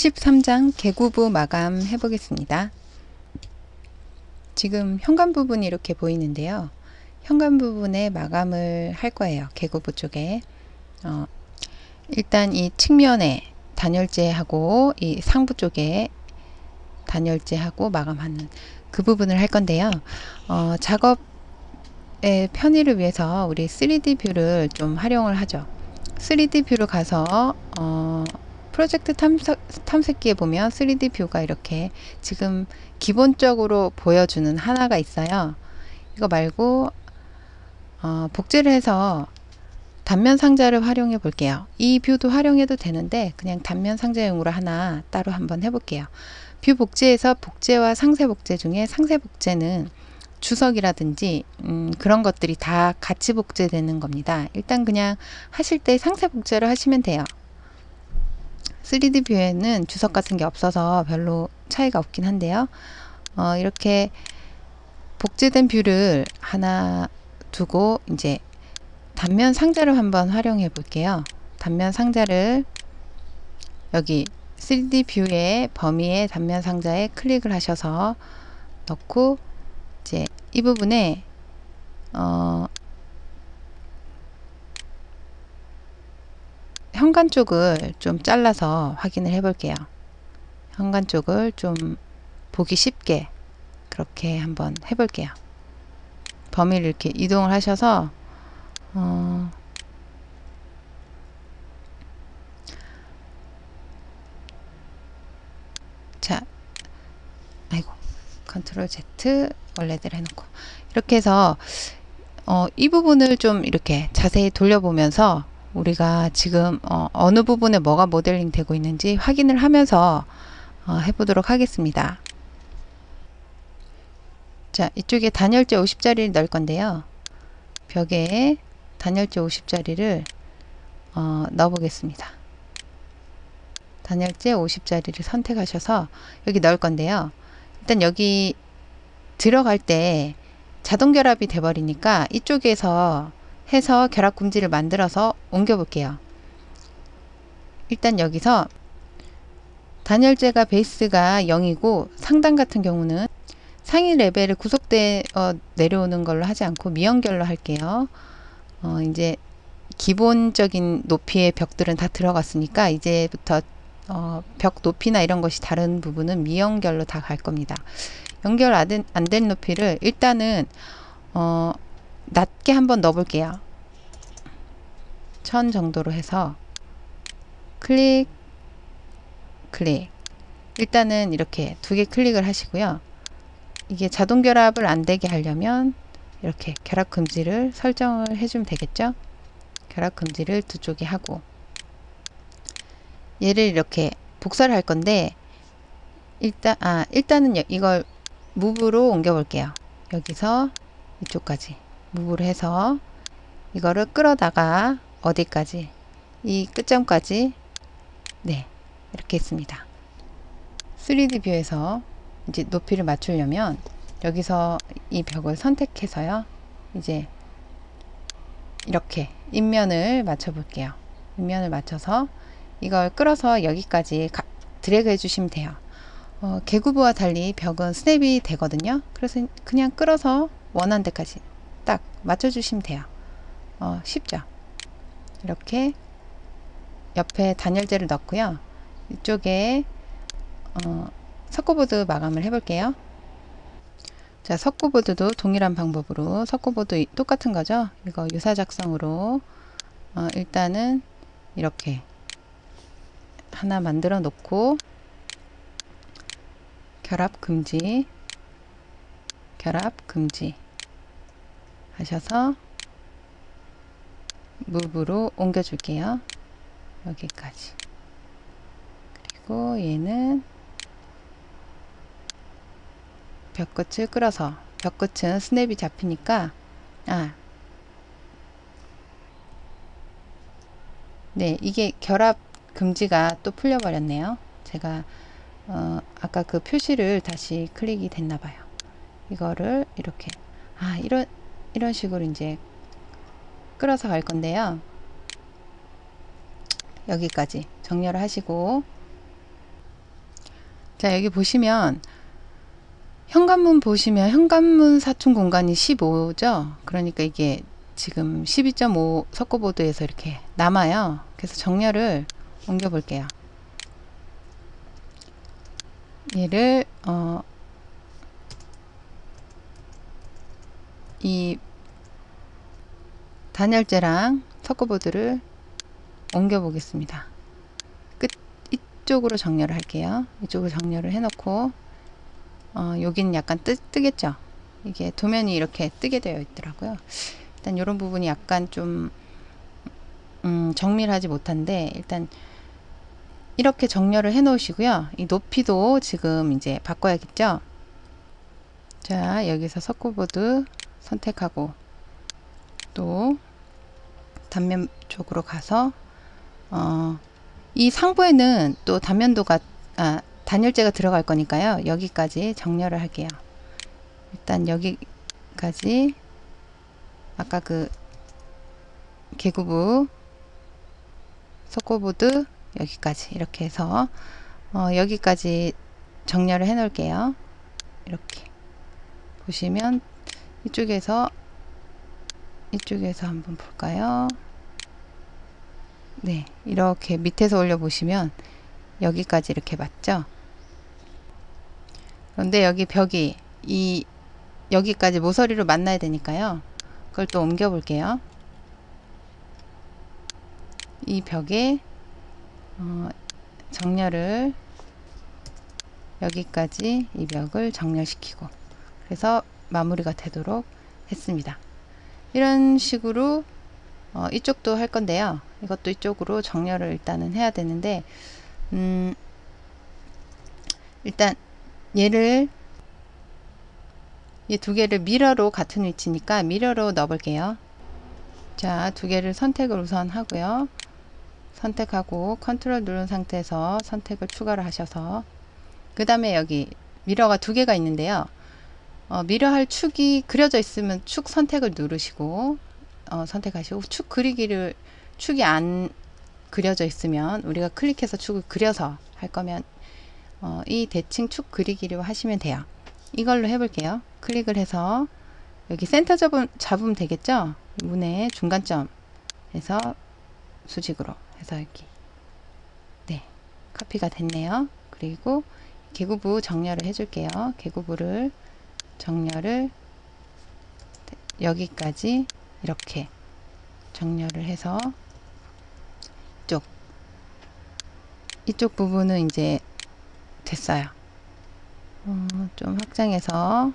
13장 개구부 마감 해보겠습니다. 지금 현관 부분이 이렇게 보이는데요. 현관 부분에 마감을 할 거예요. 개구부 쪽에. 어, 일단 이 측면에 단열재하고 이 상부 쪽에 단열재하고 마감하는 그 부분을 할 건데요. 어, 작업의 편의를 위해서 우리 3D 뷰를 좀 활용을 하죠. 3D 뷰로 가서 어, 프로젝트 탐색, 탐색기에 보면 3D 뷰가 이렇게 지금 기본적으로 보여주는 하나가 있어요. 이거 말고 어, 복제를 해서 단면 상자를 활용해 볼게요. 이 뷰도 활용해도 되는데 그냥 단면 상자용으로 하나 따로 한번 해볼게요. 뷰 복제에서 복제와 상세 복제 중에 상세 복제는 주석이라든지 음, 그런 것들이 다 같이 복제되는 겁니다. 일단 그냥 하실 때 상세 복제를 하시면 돼요. 3D 뷰에는 주석 같은 게 없어서 별로 차이가 없긴 한데요. 어, 이렇게 복제된 뷰를 하나 두고 이제 단면 상자를 한번 활용해 볼게요. 단면 상자를 여기 3D 뷰의 범위의 단면 상자에 클릭을 하셔서 넣고 이제 이 부분에 어 현관 쪽을 좀 잘라서 확인을 해 볼게요. 현관 쪽을 좀 보기 쉽게 그렇게 한번 해 볼게요. 범위를 이렇게 이동을 하셔서 어 자, 아이고, 컨트롤 Z 원래대로 해놓고 이렇게 해서 어, 이 부분을 좀 이렇게 자세히 돌려보면서 우리가 지금 어, 느 부분에 뭐가 모델링 되고 있는지 확인을 하면서 어, 해보도록 하겠습니다. 자, 이쪽에 단열재 50짜리를 넣을 건데요. 벽에 단열재 50짜리를 어, 넣어 보겠습니다. 단열재 50짜리를 선택하셔서 여기 넣을 건데요. 일단 여기 들어갈 때 자동 결합이 돼 버리니까 이쪽에서 해서 결합 금지를 만들어서 옮겨 볼게요. 일단 여기서 단열재가 베이스가 0이고 상단 같은 경우는 상위 레벨을 구속돼 어, 내려오는 걸로 하지 않고 미연결로 할게요. 어, 이제 기본적인 높이의 벽들은 다 들어갔으니까 이제부터 어, 벽 높이나 이런 것이 다른 부분은 미연결로 다 갈 겁니다. 연결 안 된 높이를 일단은 어, 낮게 한번 넣어 볼게요. 천 정도로 해서 클릭 클릭 일단은 이렇게 두 개 클릭을 하시고요. 이게 자동 결합을 안 되게 하려면 이렇게 결합 금지를 설정을 해주면 되겠죠. 결합 금지를 두 쪽에 하고 얘를 이렇게 복사를 할 건데 일단 아 일단은 이걸 무브로 옮겨 볼게요. 여기서 이쪽까지 무브로 해서 이거를 끌어다가 어디까지 이 끝점까지 네 이렇게 했습니다. 3D 뷰에서 이제 높이를 맞추려면 여기서 이 벽을 선택해서요. 이제 이렇게 인면을 맞춰 볼게요. 인면을 맞춰서 이걸 끌어서 여기까지 가, 드래그 해주시면 돼요. 어, 개구부와 달리 벽은 스냅이 되거든요. 그래서 그냥 끌어서 원하는 데까지 딱 맞춰주시면 돼요. 어, 쉽죠? 이렇게 옆에 단열재를 넣고요. 이쪽에 어, 석고보드 마감을 해볼게요. 자, 석고보드도 동일한 방법으로 석고보드 똑같은 거죠. 이거 유사 작성으로 어, 일단은 이렇게 하나 만들어 놓고 결합 금지 결합 금지 하셔서 무브로 옮겨 줄게요. 여기까지 그리고 얘는 벽끝을 끌어서 벽끝은 스냅이 잡히니까 아 네, 이게 결합 금지가 또 풀려 버렸네요. 제가 어, 아까 그 표시를 다시 클릭이 됐나 봐요. 이거를 이렇게 아 이런 이런 식으로 이제 끌어서 갈 건데요. 여기까지 정렬을 하시고 자 여기 보시면 현관문 보시면 현관문 사춘 공간이 15죠. 그러니까 이게 지금 12.5 석고보드에서 이렇게 남아요. 그래서 정렬을 옮겨 볼게요. 얘를 어, 이 단열재랑 석고보드를 옮겨 보겠습니다. 끝 이쪽으로 정렬을 할게요. 이쪽으로 정렬을 해놓고 어, 여기는 약간 뜨, 뜨겠죠. 이게 도면이 이렇게 뜨게 되어 있더라고요. 일단 이런 부분이 약간 좀 음, 정밀하지 못한데 일단 이렇게 정렬을 해 놓으시고요. 이 높이도 지금 이제 바꿔야겠죠. 자 여기서 석고보드 선택하고 또 단면 쪽으로 가서 어, 이 상부에는 또 단면도가 아, 단열재가 들어갈 거니까요. 여기까지 정렬을 할게요. 일단 여기까지 아까 그 개구부 석고보드 여기까지 이렇게 해서 어, 여기까지 정렬을 해 놓을게요. 이렇게 보시면 이쪽에서 이쪽에서 한번 볼까요? 네, 이렇게 밑에서 올려 보시면 여기까지 이렇게 맞죠? 그런데 여기 벽이 이 여기까지 모서리로 만나야 되니까요. 그걸 또 옮겨 볼게요. 이 벽에 어, 정렬을 여기까지 이 벽을 정렬시키고 그래서 마무리가 되도록 했습니다. 이런 식으로 어, 이쪽도 할 건데요. 이것도 이쪽으로 정렬을 일단은 해야 되는데 음, 일단 얘를 이 두 개를 미러로 같은 위치니까 미러로 넣어 볼게요. 자, 두 개를 선택을 우선 하고요. 선택하고 컨트롤 누른 상태에서 선택을 추가를 하셔서 그 다음에 여기 미러가 두 개가 있는데요. 어, 미러할 축이 그려져 있으면 축 선택을 누르시고 어, 선택하시고 축 그리기를 축이 안 그려져 있으면 우리가 클릭해서 축을 그려서 할 거면 어, 이 대칭 축 그리기로 하시면 돼요. 이걸로 해볼게요. 클릭을 해서 여기 센터 잡음, 잡으면 되겠죠? 문의 중간점에서 수직으로 해서 여기 네 커피가 됐네요. 그리고 개구부 정렬을 해줄게요. 개구부를 정렬을 여기까지 이렇게 정렬을 해서 이쪽 이쪽 부분은 이제 됐어요. 어, 좀 확장해서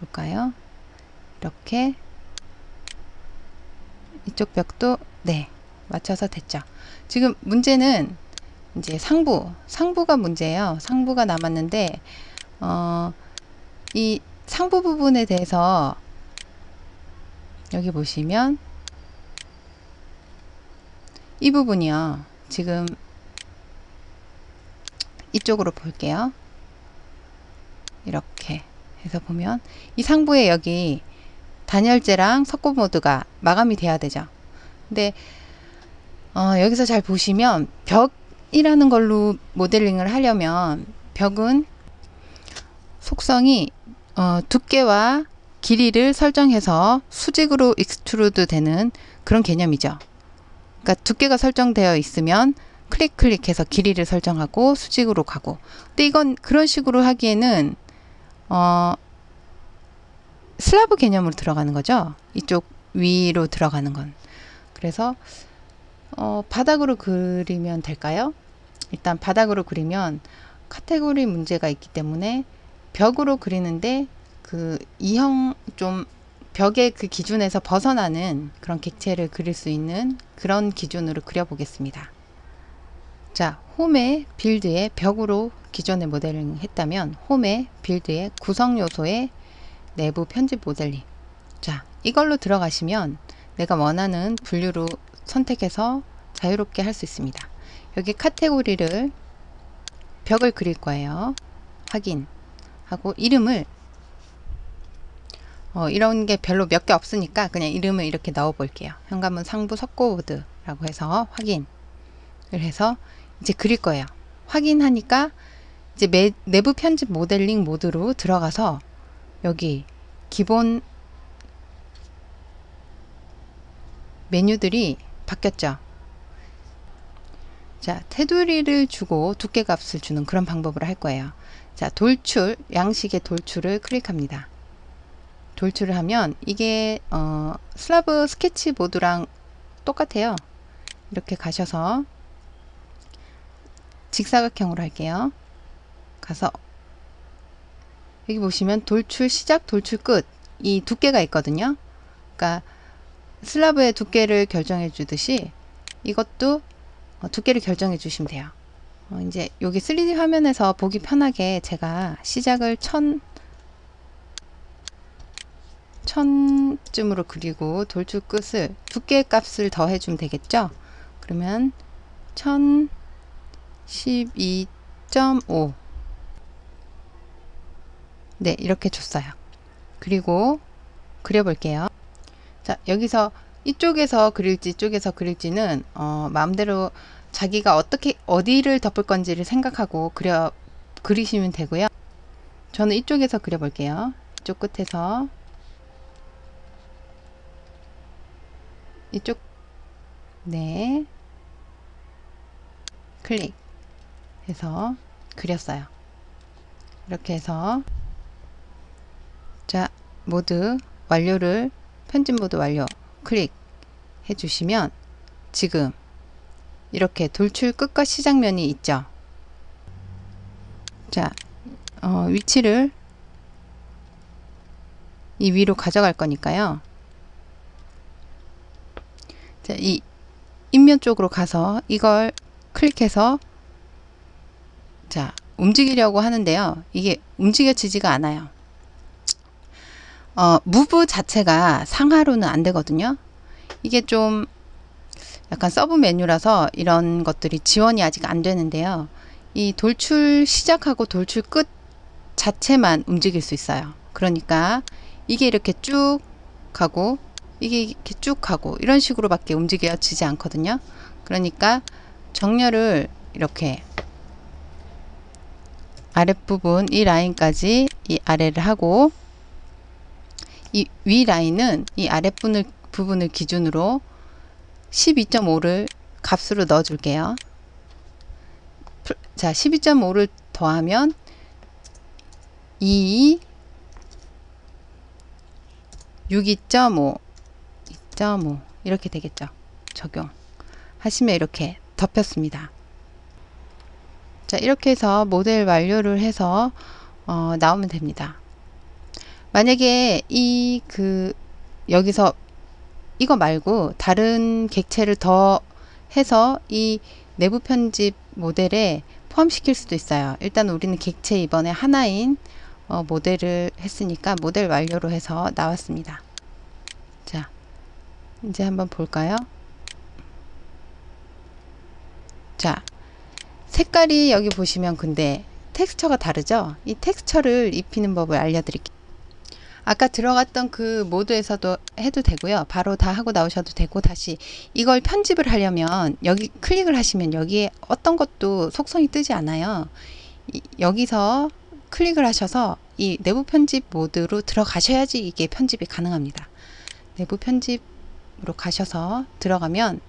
볼까요? 이렇게 이쪽 벽도 네 맞춰서 됐죠. 지금 문제는 이제 상부 상부가 문제예요. 상부가 남았는데 어, 이 상부 부분에 대해서 여기 보시면 이 부분이요. 지금 이쪽으로 볼게요. 이렇게 해서 보면 이 상부에 여기 단열재랑 석고 모드가 마감이 돼야 되죠. 근데 어, 여기서 잘 보시면 벽이라는 걸로 모델링을 하려면 벽은 속성이 어, 두께와 길이를 설정해서 수직으로 익스트루드 되는 그런 개념이죠. 그러니까 두께가 설정되어 있으면 클릭 클릭해서 길이를 설정하고 수직으로 가고 근데 이건 그런 식으로 하기에는 어, 슬라브 개념으로 들어가는 거죠. 이쪽 위로 들어가는 건. 그래서 어, 바닥으로 그리면 될까요? 일단 바닥으로 그리면 카테고리 문제가 있기 때문에 벽으로 그리는데 그 이형 좀 벽의 그 기준에서 벗어나는 그런 객체를 그릴 수 있는 그런 기준으로 그려보겠습니다. 자, 홈의 빌드의 벽으로 기존에 모델링 했다면 홈의 빌드의 구성 요소의 내부 편집 모델링. 자, 이걸로 들어가시면 내가 원하는 분류로 선택해서 자유롭게 할 수 있습니다. 여기 카테고리를 벽을 그릴 거예요. 확인 하고 이름을 어, 이런 게 별로 몇 개 없으니까 그냥 이름을 이렇게 넣어 볼게요. 현관문 상부 석고보드라고 해서 확인을 해서 이제 그릴 거예요. 확인하니까 이제 매, 내부 편집 모델링 모드로 들어가서 여기 기본 메뉴들이 바뀌었죠. 자, 테두리를 주고 두께 값을 주는 그런 방법으로 할 거예요. 자, 돌출, 양식의 돌출을 클릭합니다. 돌출을 하면 이게 어, 슬라브 스케치 모드랑 똑같아요. 이렇게 가셔서 직사각형으로 할게요. 가서 여기 보시면 돌출 시작, 돌출 끝 이 두께가 있거든요. 그러니까 슬라브의 두께를 결정해 주듯이 이것도 어, 두께를 결정해 주시면 돼요. 어, 이제 여기 3D 화면에서 보기 편하게 제가 시작을 1000 1000쯤으로 그리고 돌출 끝을 두께 값을 더해 주면 되겠죠? 그러면 1012.5 네, 이렇게 줬어요. 그리고 그려볼게요. 자, 여기서 이쪽에서 그릴지 이쪽에서 그릴지는 어, 마음대로 자기가 어떻게 어디를 덮을 건지를 생각하고 그려 그리시면 되고요. 저는 이쪽에서 그려볼게요. 이쪽 끝에서 이쪽 네 클릭 해서 그렸어요. 이렇게 해서 자 모드 완료를 편집 모드 완료 클릭 해주시면 지금 이렇게 돌출 끝과 시작면이 있죠. 자 어, 위치를 이 위로 가져갈 거니까요. 자, 이 인면 쪽으로 가서 이걸 클릭해서 자 움직이려고 하는데요. 이게 움직여지지가 않아요. 어, 무브 자체가 상하로는 안 되거든요. 이게 좀 약간 서브 메뉴라서 이런 것들이 지원이 아직 안 되는데요. 이 돌출 시작하고 돌출 끝 자체만 움직일 수 있어요. 그러니까 이게 이렇게 쭉 가고 이게 이렇게 쭉 가고 이런 식으로 밖에 움직여지지 않거든요. 그러니까 정렬을 이렇게 아랫부분 이 라인까지 이 아래를 하고 이 위 라인은 이 아랫부분을 부분을 기준으로 12.5를 값으로 넣어 줄게요. 자, 12.5를 더하면 2 62.5 2.5 이렇게 되겠죠. 적용 하시면 이렇게 덮였습니다. 자 이렇게 해서 모델 완료를 해서 어, 나오면 됩니다. 만약에 이 그 여기서 이거 말고 다른 객체를 더 해서 이 내부 편집 모델에 포함시킬 수도 있어요. 일단 우리는 객체 이번에 하나인 어, 모델을 했으니까 모델 완료로 해서 나왔습니다. 자, 이제 한번 볼까요? 자, 색깔이 여기 보시면 근데 텍스처가 다르죠? 이 텍스처를 입히는 법을 알려드릴게요. 아까 들어갔던 그 모드에서도 해도 되고요. 바로 다 하고 나오셔도 되고 다시 이걸 편집을 하려면 여기 클릭을 하시면 여기에 어떤 것도 속성이 뜨지 않아요. 이, 여기서 클릭을 하셔서 이 내부 편집 모드로 들어가셔야지 이게 편집이 가능합니다. 내부 편집으로 가셔서 들어가면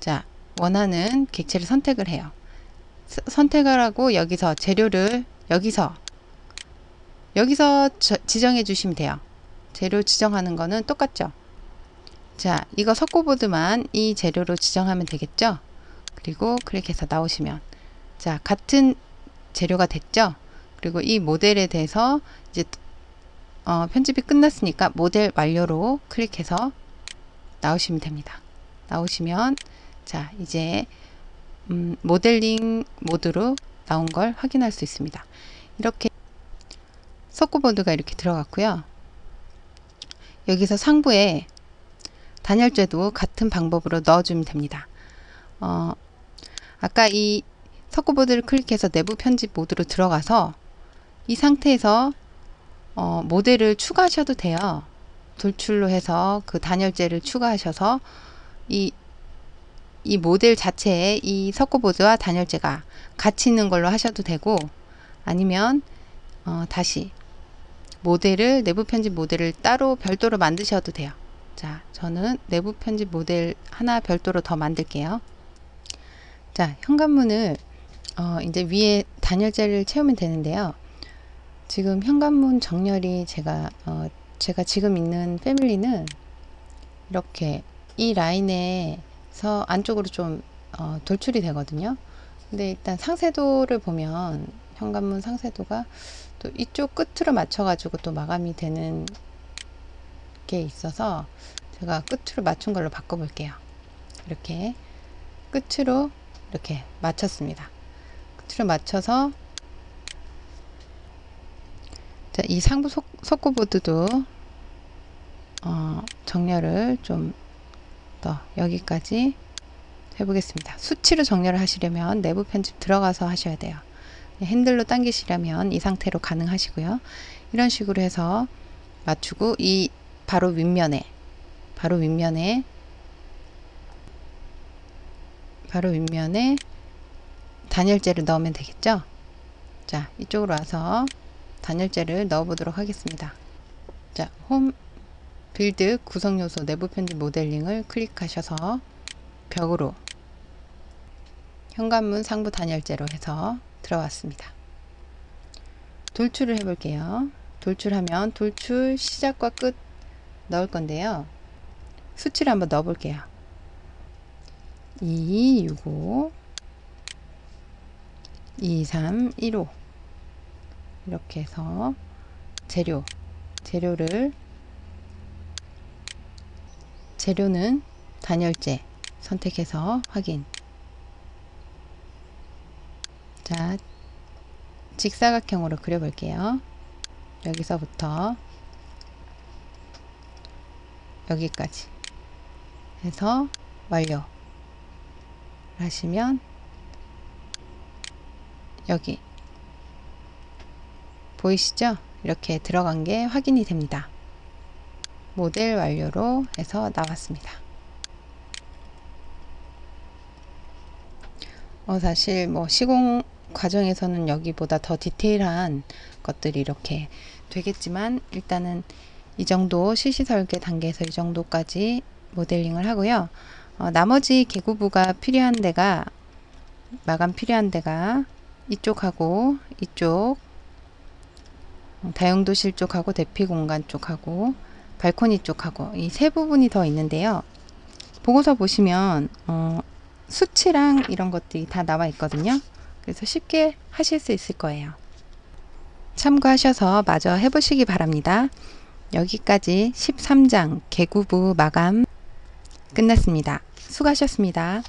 자 원하는 객체를 선택을 해요. 서, 선택을 하고 여기서 재료를 여기서 여기서 저, 지정해 주시면 돼요. 재료 지정하는 거는 똑같죠. 자, 이거 석고보드만 이 재료로 지정하면 되겠죠. 그리고 클릭해서 나오시면 자, 같은 재료가 됐죠. 그리고 이 모델에 대해서 이제 어, 편집이 끝났으니까 모델 완료로 클릭해서 나오시면 됩니다. 나오시면 자, 이제 음, 모델링 모드로 나온 걸 확인할 수 있습니다. 이렇게 석고보드가 이렇게 들어갔고요. 여기서 상부에 단열재도 같은 방법으로 넣어주면 됩니다. 어, 아까 이 석고보드를 클릭해서 내부 편집 모드로 들어가서 이 상태에서 어, 모델을 추가하셔도 돼요. 돌출로 해서 그 단열재를 추가하셔서 이 이 모델 자체에 이 석고보드와 단열재가 같이 있는 걸로 하셔도 되고 아니면 어, 다시 모델을 내부 편집 모델을 따로 별도로 만드셔도 돼요. 자, 저는 내부 편집 모델 하나 별도로 더 만들게요. 자, 현관문을 어, 이제 위에 단열재를 채우면 되는데요. 지금 현관문 정렬이 제가 어, 제가 지금 있는 패밀리는 이렇게 이 라인에서 안쪽으로 좀 어, 돌출이 되거든요. 근데 일단 상세도를 보면 현관문 상세도가 또 이쪽 끝으로 맞춰가지고 또 마감이 되는 게 있어서 제가 끝으로 맞춘 걸로 바꿔볼게요. 이렇게 끝으로 이렇게 맞췄습니다. 끝으로 맞춰서 자, 이 상부 석, 석고보드도 어, 정렬을 좀 더 여기까지 해보겠습니다. 수치로 정렬을 하시려면 내부 편집 들어가서 하셔야 돼요. 핸들로 당기시려면 이 상태로 가능하시고요. 이런 식으로 해서 맞추고 이 바로 윗면에 바로 윗면에 바로 윗면에 단열재를 넣으면 되겠죠. 자 이쪽으로 와서 단열재를 넣어 보도록 하겠습니다. 자, 홈 빌드 구성 요소 내부 편집 모델링을 클릭하셔서 벽으로 현관문 상부 단열재로 해서 들어왔습니다. 돌출을 해 볼게요. 돌출하면 돌출 시작과 끝 넣을 건데요. 수치를 한번 넣어 볼게요. 2, 6, 5, 2, 3, 1, 5 이렇게 해서 재료 재료를 재료는 단열재 선택해서 확인 자 직사각형으로 그려볼게요 여기서부터 여기까지 해서 완료 하시면 여기 보이시죠? 이렇게 들어간 게 확인이 됩니다. 모델 완료로 해서 나왔습니다. 어, 사실 뭐 시공 과정에서는 여기보다 더 디테일한 것들이 이렇게 되겠지만 일단은 이 정도 실시 설계 단계에서 이 정도까지 모델링을 하고요. 어, 나머지 개구부가 필요한 데가 마감 필요한 데가 이쪽하고 이쪽 다용도실 쪽하고 대피 공간 쪽하고 발코니 쪽하고 이 세 부분이 더 있는데요. 보고서 보시면 어, 수치랑 이런 것들이 다 나와 있거든요. 그래서 쉽게 하실 수 있을 거예요. 참고하셔서 마저 해보시기 바랍니다. 여기까지 13장 개구부 마감 끝났습니다. 수고하셨습니다.